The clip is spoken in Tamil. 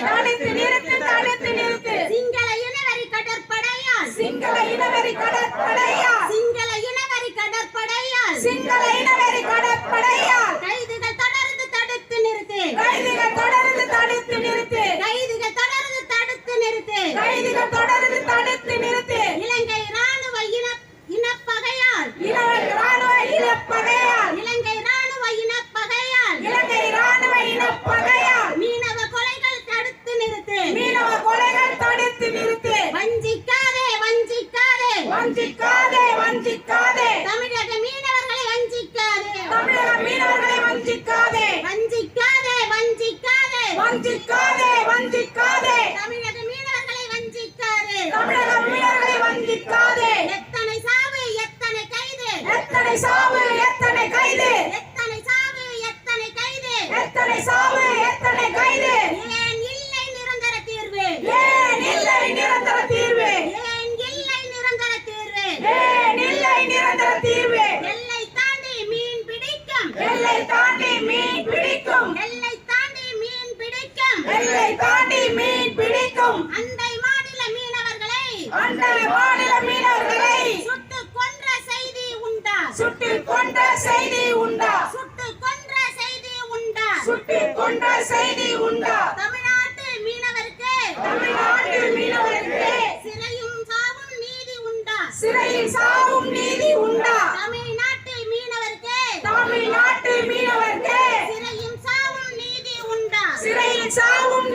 தடுத்து நிறுத்து தடுத்து நிறுத்து. சிங்கள இனவரி கடற்படையால். சிங்கள இனவெறி கடற்படையால். வஞ்சிக்காதே. தமிழக மீனவர்களை வஞ்சிக்காதே. தமிழக மீனவர்களை வஞ்சிக்காதே. வஞ்சிக்காதே வஞ்சிக்காதே. வஞ்சிக்காதே வஞ்சிக்காதே. தமிழக மீனவர்களை வஞ்சிக்காதே. தமிழக மீனவர்களை வஞ்சிக்காதே. எத்தனை சாவு எத்தனை கைது. எத்தனை சாவு எத்தனை கைது. எத்தனை சாவு எத்தனை கைது. எத்தனை சாவு அண்டை மாநில மீனவர்களை அண்டை மாநில மீனவர்களை சுட்டு கொன்ற செய்தி உண்டா? சுட்டு கொன்ற செய்தி உண்டா? சுட்டு கொன்ற செய்தி உண்டா? சுட்டு கொன்ற செய்தி உண்டா? தமிழ்நாட்டு மீனவருக்கு தமிழ்நாட்டு மீனவருக்கு சிறையும் சாவும் நீதி உண்டா? சிறையில் சாவும் நீதி உண்டா? தமிழ்நாட்டு மீனவருக்கு தமிழ்நாட்டு மீனவருக்கு சிறையும் சாவும் நீதி உண்டா? சிறையில் சாவும்